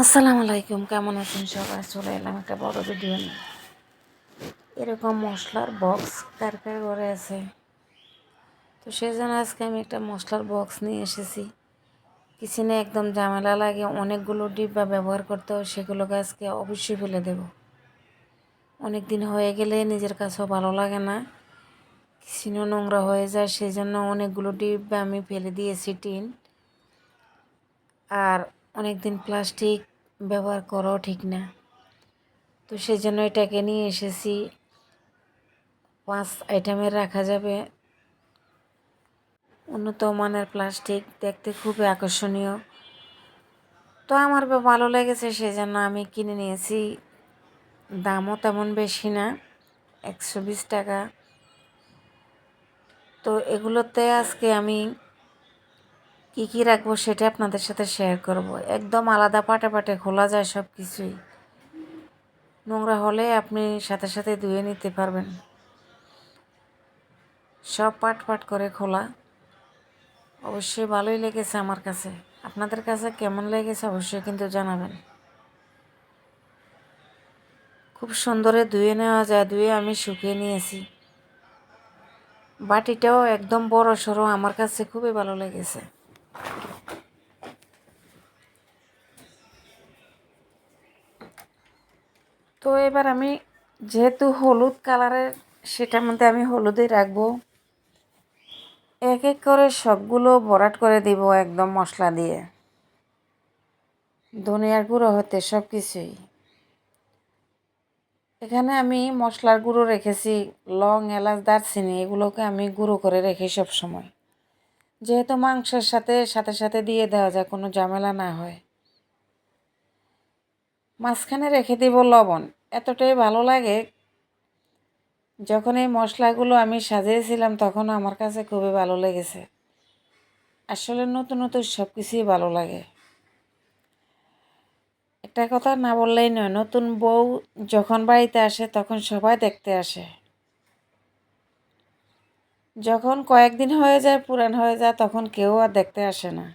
আসসালামু আলাইকুম, কেমন আছেন সবাই? চলে এলাম একটা বড় ভিডিও নিয়ে। এরকম মশলার বক্স কার কার ঘরে আছে? তো সেই জন্য আজকে আমি একটা মশলার বক্স নিয়ে এসেছি। কিচেনে একদম ঝামেলা লাগে, অনেকগুলো ডিব্বা ব্যবহার করতে হয়, সেগুলোকে আজকে অবশ্যই ফেলে দেব। অনেক দিন হয়ে গেলে নিজের কাছেও ভালো লাগে না। কিচেনও নোংরা হয়ে যায় সেই জন্য অনেকগুলো ডিব্বা আমি ফেলে দিয়েছি টিন। আর অনেক দিন প্লাস্টিক ব্যবহার করাও ঠিক না। তো সেই জন্য এটাকে নিয়ে এসেছি। পাঁচ আইটেমের রাখা যাবে। উন্নত মানের প্লাস্টিক দেখতে খুবই আকর্ষণীয়। তো আমার ভালো লেগেছে সেই জন্য আমি কিনে নিয়েছি। দামও তেমন বেশি না, একশো বিশ টাকা। তো এগুলোতে আজকে আমি কী কী রাখব সেটা আপনাদের সাথে শেয়ার করব। একদম আলাদা পাটে পাটে খোলা যায় সব কিছুই নোংরা হলে আপনি সাথে সাথে ধুয়ে নিতে পারবেন। সব পাট পাট করে খোলা। অবশ্যই ভালোই লেগেছে আমার কাছে। আপনাদের কাছে কেমন লেগেছে অবশ্যই কিন্তু জানাবেন। খুব সুন্দরে ধুয়ে নেওয়া যায়, ধুয়ে আমি শুকিয়ে নিয়েছি। বাটিটাও একদম বড় সড়ো আমার কাছে খুবই ভালো লেগেছে। তো এবার আমি যেহেতু হলুদ কালারের, সেটার মধ্যে আমি হলুদই রাখব। এক এক করে সবগুলো ভরাট করে দিব একদম মশলা দিয়ে। ধনিয়ার গুঁড়ো হতে সব কিছুই। এখানে আমি মশলার গুঁড়ো রেখেছি, লং, এলাচ, দারচিনি, এগুলোকে আমি গুঁড়ো করে রেখি সব সময় যেহেতু মাংসের সাথে সাথে সাথে দিয়ে দেওয়া যায়, কোনো ঝামেলা না হয়। মাঝখানে রেখে দিব লবণ। এতটাই ভালো লাগে, যখন এই মশলাগুলো আমি সাজিয়েছিলাম, তখন আমার কাছে খুবই ভালো লেগেছে। আসলে নতুন নতুন সব কিছুই ভালো লাগে। একটা কথা না বললেই নয়, নতুন বউ যখন বাড়িতে আসে, তখন সবাই দেখতে আসে। যখন কয়েকদিন হয়ে যায়, পুরান হয়ে যায়, তখন কেউ আর দেখতে আসে না।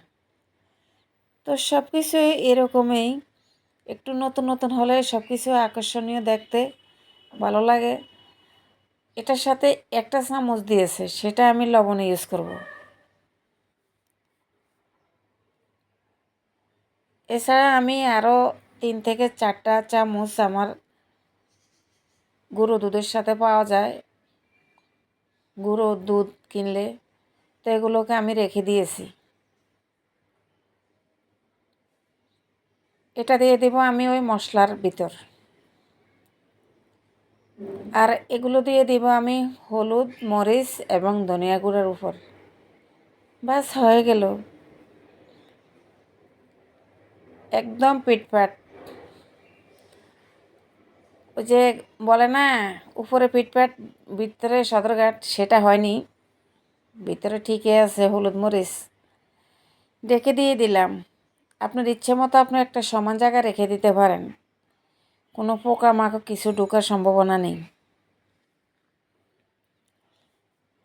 তো সব কিছুই এরকমই। একটু নতুন নতুন হলে সব কিছু আকর্ষণীয় দেখতে ভালো লাগে। এটার সাথে একটা চামচ দিয়েছে, সেটা আমি লবণে ইউজ করব। এছাড়া আমি আরও তিন থেকে চারটা চামচ আমার গরু দুধের সাথে পাওয়া যায়। গুঁড়ো দুধ কিনলে, তো এগুলোকে আমি রেখে দিয়েছি। এটা দিয়ে দেবো আমি ওই মশলার ভিতর। আর এগুলো দিয়ে দিব আমি হলুদ, মরিচ এবং ধনিয়া গুঁড়ার উপর। বাস হয়ে গেল। একদম পিটপাট। ওই যে বলে না, উপরে পিটপাট ভিতরে সদরঘাট, সেটা হয়নি। ভিতরে ঠিকই আছে, হলুদ মরিচ। ডেকে দিয়ে দিলাম। আপনার ইচ্ছে মতো আপনি একটা সমান জায়গা রেখে দিতে পারেন। কোনো পোকা মাকড় কিছু ঢোকার সম্ভাবনা নেই।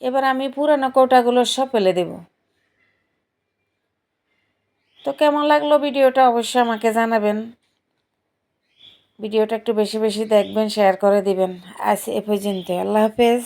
এবার আমি পুরানো কৌটাগুলো সব ফেলে দেব। তো কেমন লাগল ভিডিওটা অবশ্যই আমাকে জানাবেন। ভিডিওটা একটু বেশি বেশি দেখবেন শেয়ার করে দিবেন। আজ এ পর্যন্ত আল্লাহ হাফেজ।